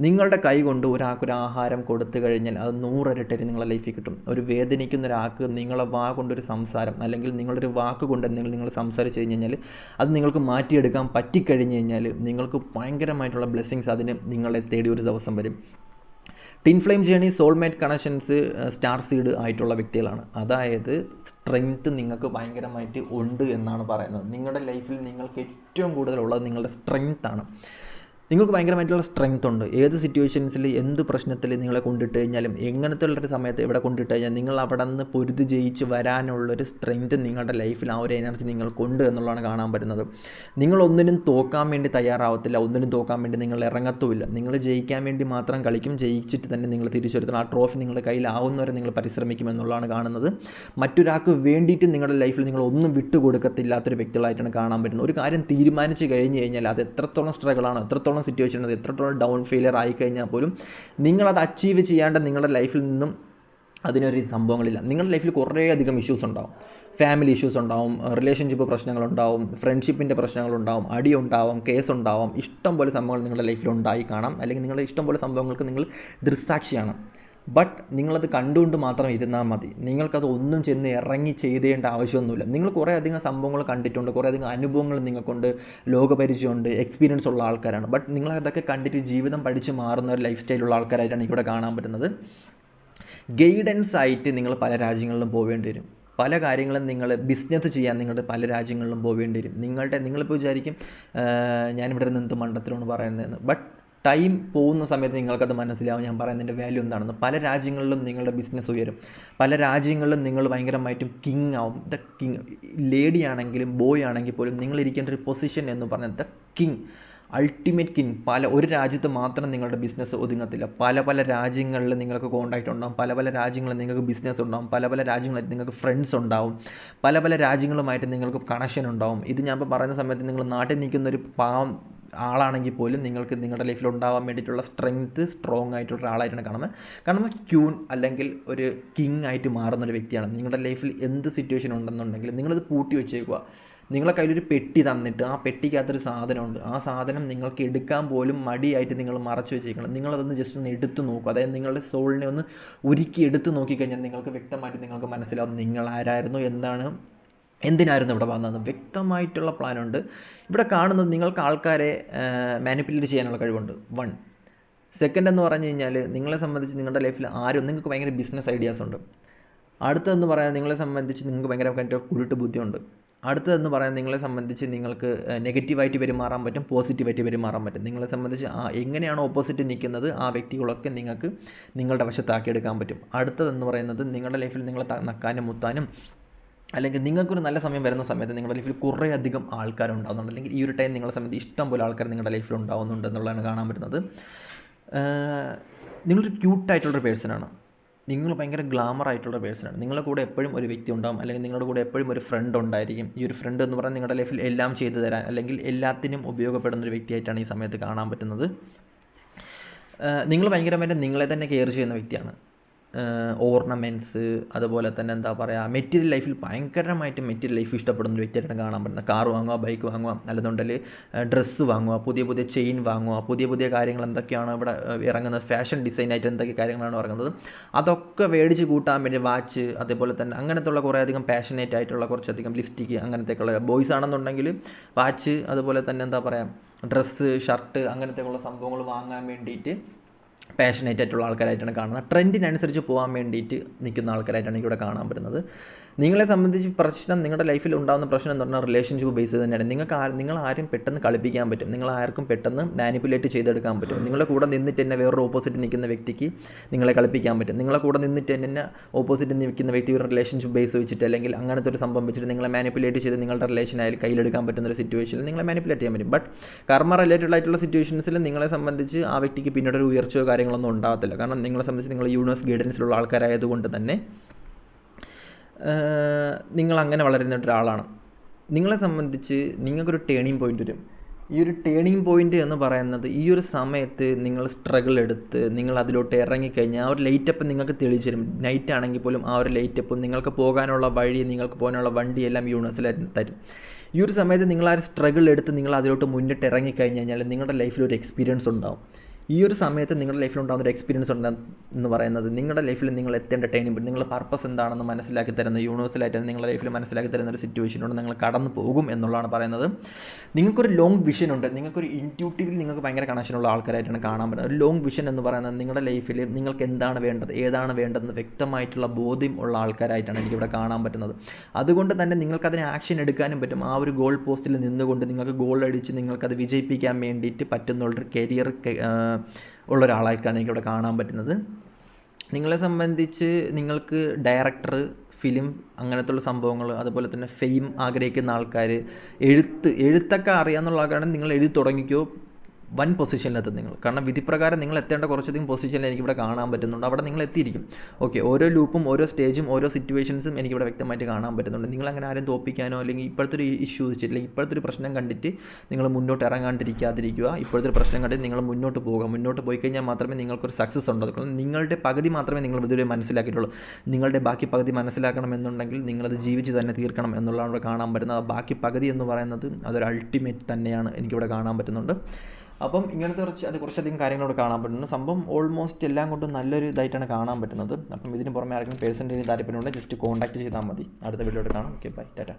നിങ്ങളുടെ കൈ കൊണ്ട് ഒരാൾക്കൊരു ആഹാരം കൊടുത്തു കഴിഞ്ഞാൽ അത് നൂറ് ഇരട്ടി നിങ്ങളുടെ ലൈഫിൽ കിട്ടും. ഒരു വേദനിക്കുന്ന ഒരാൾക്ക് നിങ്ങളെ വാ കൊണ്ടൊരു സംസാരം അല്ലെങ്കിൽ നിങ്ങളൊരു വാക്ക് കൊണ്ട് എന്തെങ്കിലും നിങ്ങൾ സംസാരിച്ച് കഴിഞ്ഞ് കഴിഞ്ഞാൽ അത് നിങ്ങൾക്ക് മാറ്റിയെടുക്കാൻ പറ്റിക്കഴിഞ്ഞ് കഴിഞ്ഞാൽ നിങ്ങൾക്ക് ഭയങ്കരമായിട്ടുള്ള ബ്ലെസ്സിങ്സ് അതിന് നിങ്ങളെ തേടി ഒരു ദിവസം വരും. Twin flame journey soulmate connections star seed ആയിട്ടുള്ള വ്യക്തികളാണ്. അതായത് സ്ട്രെങ്ത്ത് നിങ്ങൾക്ക് ഭയങ്കരമായിട്ട് ഉണ്ട് എന്നാണ് പറയുന്നത്. നിങ്ങളുടെ ലൈഫിൽ നിങ്ങൾക്ക് ഏറ്റവും കൂടുതലുള്ളത് നിങ്ങളുടെ സ്ട്രെങ്ത്താണ് നിങ്ങൾക്ക് ഭയങ്കരമായിട്ടുള്ള സ്ട്രെങ്ത് ഉണ്ട്. ഏത് സിറ്റുവേഷൻസിൽ എന്ത് പ്രശ്നത്തിൽ നിങ്ങളെ കൊണ്ടിട്ട് കഴിഞ്ഞാലും എങ്ങനത്തെ ഉള്ളൊരു സമയത്ത് ഇവിടെ കൊണ്ടിട്ട് കഴിഞ്ഞാൽ നിങ്ങൾ അവിടെ നിന്ന് പൊരുതി ജയിച്ച് വരാനുള്ളൊരു സ്ട്രെങ്ത് നിങ്ങളുടെ ലൈഫിൽ ആ ഒരു എനർജി നിങ്ങൾക്കുണ്ട് എന്നുള്ളതാണ് കാണാൻ പറ്റുന്നത്. നിങ്ങൾ ഒന്നിനും തോക്കാൻ വേണ്ടി തയ്യാറാവത്തില്ല ഒന്നിനും തോക്കാൻ വേണ്ടി നിങ്ങൾ ഇറങ്ങത്തുമില്ല. നിങ്ങൾ ജയിക്കാൻ വേണ്ടി മാത്രം കളിക്കും ജയിച്ചിട്ട് തന്നെ നിങ്ങൾ തിരിച്ചു വരുത്തണം ആ ട്രോഫി നിങ്ങളുടെ കയ്യിലാവുന്നവരെ നിങ്ങൾ പരിശ്രമിക്കും എന്നുള്ളതാണ് കാണുന്നത്. മറ്റൊരാൾക്ക് വേണ്ടിയിട്ട് നിങ്ങളുടെ ലൈഫിൽ നിങ്ങൾ ഒന്നും വിട്ടുകൊടുക്കത്തില്ലാത്തൊരു വ്യക്തികളായിട്ടാണ് കാണാൻ പറ്റുന്നത്. ഒരു കാര്യം തീരുമാനിച്ച് കഴിഞ്ഞ് കഴിഞ്ഞാൽ അത് എത്രത്തോളം സ്ട്രഗിളാണ് എത്രത്തോളം സിറ്റുവേഷൻ അത് എത്രത്തോളം ഡൗൺ ഫെയിലിയർ ആയി കഴിഞ്ഞാൽ പോലും നിങ്ങളത് അച്ചീവ് ചെയ്യാണ്ട് നിങ്ങളുടെ ലൈഫിൽ നിന്നും അതിനൊരു സംഭവങ്ങളില്ല. നിങ്ങളുടെ ലൈഫിൽ കുറേയധികം ഇഷ്യൂസ് ഉണ്ടാവും. ഫാമിലി ഇഷ്യൂസ് ഉണ്ടാവും റിലേഷൻഷിപ്പ് പ്രശ്നങ്ങളുണ്ടാവും ഫ്രണ്ട്ഷിപ്പിന്റെ പ്രശ്നങ്ങളുണ്ടാവും അടി ഉണ്ടാവും കേസ് ഉണ്ടാവും. ഇഷ്ടം പോലെ സംഭവങ്ങൾ നിങ്ങളുടെ ലൈഫിൽ ഉണ്ടായി കാണാം. അല്ലെങ്കിൽ നിങ്ങളുടെ ഇഷ്ടം പോലെ സംഭവങ്ങൾക്ക് നിങ്ങൾ ദൃസാക്ഷിയാണ് ബട്ട് നിങ്ങളത് കണ്ടുകൊണ്ട് മാത്രം ഇരുന്നാൽ മതി. നിങ്ങൾക്കത് ഒന്നും ചെന്ന് ഇറങ്ങി ചെയ്തേണ്ട ആവശ്യമൊന്നുമില്ല. നിങ്ങൾ കുറേ അധികം സംഭവങ്ങൾ കണ്ടിട്ടുണ്ട് കുറേ അധികം അനുഭവങ്ങൾ നിങ്ങൾക്കുണ്ട് ലോകപരിചയമുണ്ട് എക്സ്പീരിയൻസ് ഉള്ള ആൾക്കാരാണ്. ബട്ട് നിങ്ങൾ അതൊക്കെ കണ്ടിട്ട് ജീവിതം പഠിച്ച് മാറുന്ന ഒരു ലൈഫ് സ്റ്റൈലുള്ള ആൾക്കാരായിട്ടാണ് ഇവിടെ കാണാൻ പറ്റുന്നത്. ഗൈഡൻസ് ആയിട്ട് നിങ്ങൾ പല രാജ്യങ്ങളിലും പോവേണ്ടി വരും. പല കാര്യങ്ങളും നിങ്ങൾ ബിസിനസ് ചെയ്യാൻ നിങ്ങളുടെ പല രാജ്യങ്ങളിലും പോവേണ്ടി വരും. നിങ്ങളുടെ നിങ്ങളിപ്പോൾ വിചാരിക്കും ഞാനിവിടെ നിന്ന് എന്ത് മണ്ടത്തിലാണ് പറയുന്നതെന്ന്. ബട്ട് ടൈം പോകുന്ന സമയത്ത് നിങ്ങൾക്കത് മനസ്സിലാവും. ഞാൻ പറയുന്നതിന്റെ വാല്യൂ എന്താണെന്ന്. പല രാജ്യങ്ങളിലും നിങ്ങളുടെ ബിസിനസ് ഉയരും. പല രാജ്യങ്ങളിലും നിങ്ങൾ ഭയങ്കരമായിട്ടും കിങ് ആവും. ദ കിങ് ലേഡി ആണെങ്കിലും ബോയ് ആണെങ്കിൽ പോലും നിങ്ങൾ ഇരിക്കേണ്ട ഒരു പൊസിഷൻ എന്ന് പറഞ്ഞാൽ ദ കിങ് അൾട്ടിമേറ്റ് കിങ് പല ഒരു രാജ്യത്ത് മാത്രം നിങ്ങളുടെ ബിസിനസ് ഒതുങ്ങത്തില്ല. പല പല രാജ്യങ്ങളിൽ നിങ്ങൾക്ക് കോൺടാക്റ്റ് ഉണ്ടാവും. പല പല രാജ്യങ്ങളിൽ നിങ്ങൾക്ക് ബിസിനസ് ഉണ്ടാവും. പല പല രാജ്യങ്ങളിൽ നിങ്ങൾക്ക് ഫ്രണ്ട്സ് ഉണ്ടാവും. പല പല രാജ്യങ്ങളുമായിട്ട് നിങ്ങൾക്ക് കണക്ഷൻ ഉണ്ടാവും. ഇത് ഞാൻ ഇപ്പോൾ പറയുന്ന സമയത്ത് നിങ്ങൾ നാട്ടിൽ നിൽക്കുന്ന ഒരു പാവം ആളാണെങ്കിൽ പോലും നിങ്ങൾക്ക് നിങ്ങളുടെ ലൈഫിൽ ഉണ്ടാവാൻ വേണ്ടിയിട്ടുള്ള സ്ട്രെങ്ത്ത് സ്ട്രോങ് ആയിട്ടുള്ള ഒരാളായിട്ടാണ് കാണുന്നത്. കാരണം ക്യൂൺ അല്ലെങ്കിൽ ഒരു കിങ് ആയിട്ട് മാറുന്ന ഒരു വ്യക്തിയാണ്. നിങ്ങളുടെ ലൈഫിൽ എന്ത് സിറ്റുവേഷൻ ഉണ്ടെന്നുണ്ടെങ്കിലും നിങ്ങളത് പൂട്ടി വെച്ചേക്കുക. നിങ്ങളെ കയ്യിലൊരു പെട്ടി തന്നിട്ട് ആ പെട്ടിക്കകത്തൊരു സാധനമുണ്ട്. ആ സാധനം നിങ്ങൾക്ക് എടുക്കാൻ പോലും മടിയായിട്ട് നിങ്ങൾ മറച്ചു വെച്ചേക്കണം നിങ്ങളതൊന്ന് ജസ്റ്റ് ഒന്ന് എടുത്തു നോക്കുക അതായത് നിങ്ങളുടെ സോളിനെ ഒന്ന് ഒരുക്കി എടുത്തു നോക്കിക്കഴിഞ്ഞാൽ നിങ്ങൾക്ക് വ്യക്തമായിട്ട് നിങ്ങൾക്ക് മനസ്സിലാവും നിങ്ങൾ ആരായിരുന്നു എന്താണ് എന്തിനായിരുന്നു ഇവിടെ വന്നത്. വ്യക്തമായിട്ടുള്ള പ്ലാനുണ്ട് ഇവിടെ കാണുന്നത് നിങ്ങൾക്ക് ആൾക്കാരെ മാനിപ്പുലേറ്റ് ചെയ്യാനുള്ള കഴിവുണ്ട്. വൺ സെക്കൻഡ് എന്ന് പറഞ്ഞു കഴിഞ്ഞാൽ നിങ്ങളെ സംബന്ധിച്ച് നിങ്ങളുടെ ലൈഫിൽ ആരും നിങ്ങൾക്ക് ഭയങ്കര ബിസിനസ് ഐഡിയാസ് ഉണ്ട്. അടുത്തതെന്ന് പറയാൻ നിങ്ങളെ സംബന്ധിച്ച് നിങ്ങൾക്ക് ഭയങ്കര കുരുട്ട് ബുദ്ധിയുണ്ട്. അടുത്തതെന്ന് പറയാൻ നിങ്ങളെ സംബന്ധിച്ച് നിങ്ങൾക്ക് നെഗറ്റീവായിട്ട് പെരുമാറാൻ പറ്റും പോസിറ്റീവായിട്ട് പെരുമാറാൻ പറ്റും. നിങ്ങളെ സംബന്ധിച്ച് ആ എങ്ങനെയാണ് ഓപ്പോസിറ്റ് നിൽക്കുന്നത് ആ വ്യക്തികളൊക്കെ നിങ്ങൾക്ക് നിങ്ങളുടെ വശത്താക്കിയെടുക്കാൻ പറ്റും. അടുത്തതെന്ന് പറയുന്നത് നിങ്ങളുടെ ലൈഫിൽ നിങ്ങളെ നക്കാനും മുത്താനും അല്ലെങ്കിൽ നിങ്ങൾക്കൊരു നല്ല സമയം വരുന്ന സമയത്ത് നിങ്ങളുടെ ലൈഫിൽ കുറേ അധികം ആൾക്കാരുണ്ടാകുന്നുണ്ട് അല്ലെങ്കിൽ ഈ ഒരു ടൈം നിങ്ങളെ സംബന്ധിച്ച് ഇഷ്ടം പോലെ ആൾക്കാർ നിങ്ങളുടെ ലൈഫിൽ ഉണ്ടാകുന്നുണ്ട് എന്നുള്ളതാണ് കാണാൻ പറ്റുന്നത്. നിങ്ങളൊരു ക്യൂട്ടായിട്ടുള്ളൊരു പേഴ്സണാണ് നിങ്ങൾ ഭയങ്കര ഗ്ലാമർ ആയിട്ടുള്ള പേഴ്സണാണ് നിങ്ങളുടെ കൂടെ എപ്പോഴും ഒരു വ്യക്തി ഉണ്ടാകും അല്ലെങ്കിൽ നിങ്ങളുടെ കൂടെ എപ്പോഴും ഒരു ഫ്രണ്ട് ഉണ്ടായിരിക്കും. ഈ ഒരു ഫ്രണ്ട് എന്ന് പറഞ്ഞാൽ നിങ്ങളുടെ ലൈഫിൽ എല്ലാം ചെയ്തു തരാൻ അല്ലെങ്കിൽ എല്ലാത്തിനും ഉപയോഗപ്പെടുന്ന ഒരു വ്യക്തിയായിട്ടാണ് ഈ സമയത്ത് കാണാൻ പറ്റുന്നത്. നിങ്ങൾ ഭയങ്കരമായിട്ട് നിങ്ങളെ തന്നെ കെയർ ചെയ്യുന്ന വ്യക്തിയാണ്. ഓർണമെന്റ്സ് അതുപോലെ തന്നെ എന്താ പറയുക മെറ്റീരിയൽ ലൈഫിൽ ഭയങ്കരമായിട്ട് മെറ്റീരിയൽ ലൈഫ് ഇഷ്ടപ്പെടുന്ന ഒരു വ്യക്തിയായിട്ടാണ് കാണാൻ പറ്റുന്നത് കാർ വാങ്ങുക ബൈക്ക് വാങ്ങുക അല്ലെന്നുണ്ടെങ്കിൽ ഡ്രസ്സ് വാങ്ങുക പുതിയ പുതിയ ചെയിൻ വാങ്ങുക പുതിയ പുതിയ കാര്യങ്ങൾ എന്തൊക്കെയാണ് ഇവിടെ ഇറങ്ങുന്നത് ഫാഷൻ ഡിസൈനായിട്ട് എന്തൊക്കെ കാര്യങ്ങളാണ് ഇറങ്ങുന്നത് അതൊക്കെ മേടിച്ച് കൂട്ടാൻ വേണ്ടി വാച്ച് അതേപോലെ തന്നെ അങ്ങനത്തുള്ള കുറേയധികം പാഷനേറ്റ് ആയിട്ടുള്ള കുറച്ചധികം ലിപ്സ്റ്റിക്ക് അങ്ങനത്തേക്കുള്ള ബോയ്സ് ആണെന്നുണ്ടെങ്കിൽ വാച്ച് അതുപോലെ തന്നെ എന്താ പറയുക ഡ്രസ്സ് ഷർട്ട് അങ്ങനത്തേക്കുള്ള സംഭവങ്ങൾ വാങ്ങാൻ വേണ്ടിയിട്ട് പാഷനേറ്റ് ആയിട്ടുള്ള ആൾക്കാരായിട്ടാണ് കാണുന്നത്. ട്രെൻഡിനനുസരിച്ച് പോകാൻ വേണ്ടിയിട്ട് നിൽക്കുന്ന ആൾക്കാരായിട്ടാണ് ഇവിടെ കാണാൻ പറ്റുന്നത്. നിങ്ങളെ സംബന്ധിച്ച് പ്രശ്നം നിങ്ങളുടെ ലൈഫിൽ ഉണ്ടാകുന്ന പ്രശ്നം എന്ന് പറഞ്ഞാൽ റിലേഷൻഷിപ്പ് ബേസ് തന്നെയാണ്. നിങ്ങൾക്ക് ആ നിങ്ങൾ ആരും പെട്ടെന്ന് കളിപ്പിക്കാൻ പറ്റും. നിങ്ങൾ ആർക്കും പെട്ടെന്ന് മാനിപ്പുലേറ്റ് ചെയ്തെടുക്കാൻ പറ്റും. നിങ്ങളുടെ കൂടെ നിന്നിട്ട് തന്നെ വേറൊരു ഓപ്പോസിറ്റ് നിൽക്കുന്ന വ്യക്തിക്ക് നിങ്ങളെ കളിപ്പിക്കാൻ പറ്റും. നിങ്ങളെ കൂടെ നിന്നിട്ട് തന്നെ ഓപ്പോസിറ്റ് നിൽക്കുന്ന വ്യക്തി ഒരു റിലേഷൻഷിപ്പ് ബേസ് വെച്ചിട്ട് അല്ലെങ്കിൽ അങ്ങനത്തെ ഒരു സംഭവം വെച്ചിട്ട് നിങ്ങളെ മാനിപ്പുലേറ്റ് ചെയ്ത് നിങ്ങളുടെ റിലേഷൻ ആയാലും കയ്യിലെടുക്കാൻ പറ്റുന്ന ഒരു സിറ്റുവേഷനിൽ നിങ്ങളെ മാനിപ്പുലേറ്റ് ചെയ്യാൻ പറ്റും. ബട്ട് കർമ്മ റിലേറ്റഡ് ആയിട്ടുള്ള സിറ്റുവേഷൻസിൽ നിങ്ങളെ സംബന്ധിച്ച് ആ വ്യക്തിക്ക് പിന്നീട് ഒരു ഉയർച്ചയോ കാര്യങ്ങളൊന്നും ഉണ്ടാകത്തില്ല. കാരണം നിങ്ങളെ സംബന്ധിച്ച് നിങ്ങൾ യൂണിവേഴ്സ് ഗൈഡൻസിലുള്ള ആൾക്കാരായതുകൊണ്ട് തന്നെ നിങ്ങൾ അങ്ങനെ വളരുന്ന ഒരാളാണ്. നിങ്ങളെ സംബന്ധിച്ച് നിങ്ങൾക്കൊരു ടേണിംഗ് പോയിന്റ് വരും. ഈ ഒരു ടേണിംഗ് പോയിന്റ് എന്ന് പറയുന്നത് ഈ ഒരു സമയത്ത് നിങ്ങൾ സ്ട്രഗിൾ എടുത്ത് നിങ്ങൾ അതിലോട്ട് ഇറങ്ങിക്കഴിഞ്ഞാൽ ആ ഒരു ലൈറ്റപ്പ് നിങ്ങൾക്ക് തെളിയിച്ചു തരും. നൈറ്റ് ആണെങ്കിൽ പോലും ആ ഒരു ലൈറ്റപ്പ് നിങ്ങൾക്ക് പോകാനുള്ള വഴി നിങ്ങൾക്ക് പോകാനുള്ള വണ്ടി എല്ലാം യൂണിവേഴ്സിൽ തരും. ഈ ഒരു സമയത്ത് നിങ്ങൾ ആ ഒരു സ്ട്രഗിൾ എടുത്ത് നിങ്ങൾ അതിലോട്ട് മുന്നിട്ട് ഇറങ്ങിക്കഴിഞ്ഞ് കഴിഞ്ഞാൽ നിങ്ങളുടെ ലൈഫിൽ ഒരു എക്സ്പീരിയൻസ് ഉണ്ടാവും. ഈ ഒരു സമയത്ത് നിങ്ങളുടെ ലൈഫിൽ ഉണ്ടാകുന്ന ഒരു എക്സ്പീരിയൻസ് ഉണ്ടെന്ന് പറയുന്നത് നിങ്ങളുടെ ലൈഫിൽ നിങ്ങൾ എത്തേണ്ട ടൈമിൽ നിങ്ങളുടെ പർപ്പസ് എന്താണെന്ന് മനസ്സിലാക്കി തരുന്ന യൂണിവേഴ്സലായിട്ട് നിങ്ങളുടെ ലൈഫിൽ മനസ്സിലാക്കി തരുന്ന ഒരു സിറ്റുവേഷനോട് നിങ്ങൾ കടന്നു പോകും എന്നുള്ളതാണ് പറയുന്നത്. നിങ്ങൾക്കൊരു ലോങ് വിഷൻ ഉണ്ട്. നിങ്ങൾക്കൊരു ഇന്റ്യൂട്ടീവിൽ നിങ്ങൾക്ക് ഭയങ്കര കണക്ഷനുള്ള ആൾക്കാരായിട്ടാണ് കാണാൻ പറ്റുന്നത്. ഒരു ലോങ് വിഷൻ എന്ന് പറയുന്നത് നിങ്ങളുടെ ലൈഫിൽ നിങ്ങൾക്ക് എന്താണ് വേണ്ടത് ഏതാണ് വേണ്ടതെന്ന് വ്യക്തമായിട്ടുള്ള ബോധ്യം ഉള്ള ആൾക്കാരായിട്ടാണ് എനിക്കിവിടെ കാണാൻ പറ്റുന്നത്. അതുകൊണ്ട് തന്നെ നിങ്ങൾക്കതിന് ആക്ഷൻ എടുക്കാനും പറ്റും. ആ ഒരു ഗോൾ പോസ്റ്റിൽ നിന്നുകൊണ്ട് നിങ്ങൾക്ക് ഗോൾ അടിച്ച് നിങ്ങൾക്കത് വിജയിപ്പിക്കാൻ വേണ്ടിയിട്ട് പറ്റുന്നുള്ളൊരു കരിയർ ഉള്ള ഒരാളായിട്ടാണ് എനിക്കിവിടെ കാണാൻ പറ്റുന്നത്. നിങ്ങളെ സംബന്ധിച്ച് നിങ്ങൾക്ക് ഡയറക്ടർ ഫിലിം അങ്ങനത്തുള്ള സംഭവങ്ങൾ അതുപോലെ തന്നെ ഫെയിം ആഗ്രഹിക്കുന്ന ആൾക്കാർ എഴുത്ത് എഴുത്തൊക്കെ അറിയാമെന്നുള്ള ആൾക്കാരാണെങ്കിൽ നിങ്ങൾ എഴുതി തുടങ്ങിക്കോ. വൻ പൊസിഷനിലെത്തും നിങ്ങൾ. കാരണം വിധിപ്രകാരം നിങ്ങൾ എത്തേണ്ട കുറച്ചധികം പൊസിഷനിൽ എനിക്കിവിടെ കാണാൻ പറ്റുന്നുണ്ട്. അവിടെ നിങ്ങൾ എത്തിയിരിക്കും. ഓക്കെ ഓരോ ലൂപ്പും ഓരോ സ്റ്റേജും ഓരോ സിറ്റുവേഷൻസും എനിക്കിവിടെ വ്യക്തമായിട്ട് കാണാൻ പറ്റുന്നുണ്ട്. നിങ്ങൾ അങ്ങനെ ആരും തോപ്പിക്കാനോ അല്ലെങ്കിൽ ഇപ്പോഴത്തെ ഒരു ഇഷ്യൂ വെച്ചിട്ട് അല്ലെങ്കിൽ ഇപ്പോഴത്തെ ഒരു പ്രശ്നം കണ്ടിട്ട് നിങ്ങൾ മുന്നോട്ട് ഇറങ്ങാണ്ടിരിക്കാതിരിക്കുക. ഇപ്പോഴത്തെ ഒരു പ്രശ്നം കണ്ടിട്ട് നിങ്ങൾ മുന്നോട്ട് പോകുക മുന്നോട്ട് പോയി കഴിഞ്ഞാൽ മാത്രമേ നിങ്ങൾക്കൊരു സക്സസ് ഉണ്ടാകുള്ളൂ നിങ്ങളുടെ പകുതി മാത്രമേ നിങ്ങൾ ഇതുവരെ മനസ്സിലാക്കിയിട്ടുള്ളൂ. നിങ്ങളുടെ ബാക്കി പകുതി മനസ്സിലാക്കണമെന്നുണ്ടെങ്കിൽ നിങ്ങളത് ജീവിച്ച് തന്നെ തീർക്കണം എന്നുള്ളതാണ് ഇവിടെ കാണാൻ പറ്റുന്നത്. ബാക്കി പകുതി എന്ന് പറയുന്നത് അതൊരു അൾട്ടിമേറ്റ് തന്നെയാണ് എനിക്കിവിടെ കാണാൻ പറ്റുന്നുണ്ട്. അപ്പം ഇങ്ങനത്തെ കുറച്ച് അത് കുറച്ചധികം കാര്യങ്ങളോട് കാണാൻ പറ്റുന്നു സംഭവം ഓൾമോസ്റ്റ് എല്ലാം കൊണ്ടും നല്ലൊരു ഇതായിട്ടാണ് കാണാൻ പറ്റുന്നത്. അപ്പം ഇതിന് പുറമെ ആരെങ്കിലും പേഴ്സന്റെ താല്പര്യമുണ്ടെങ്കിൽ ജസ്റ്റ് കോൺടാക്ട് ചെയ്താൽ മതി. അടുത്ത വീഡിയോയിൽ കാണാം. Okay bye tata.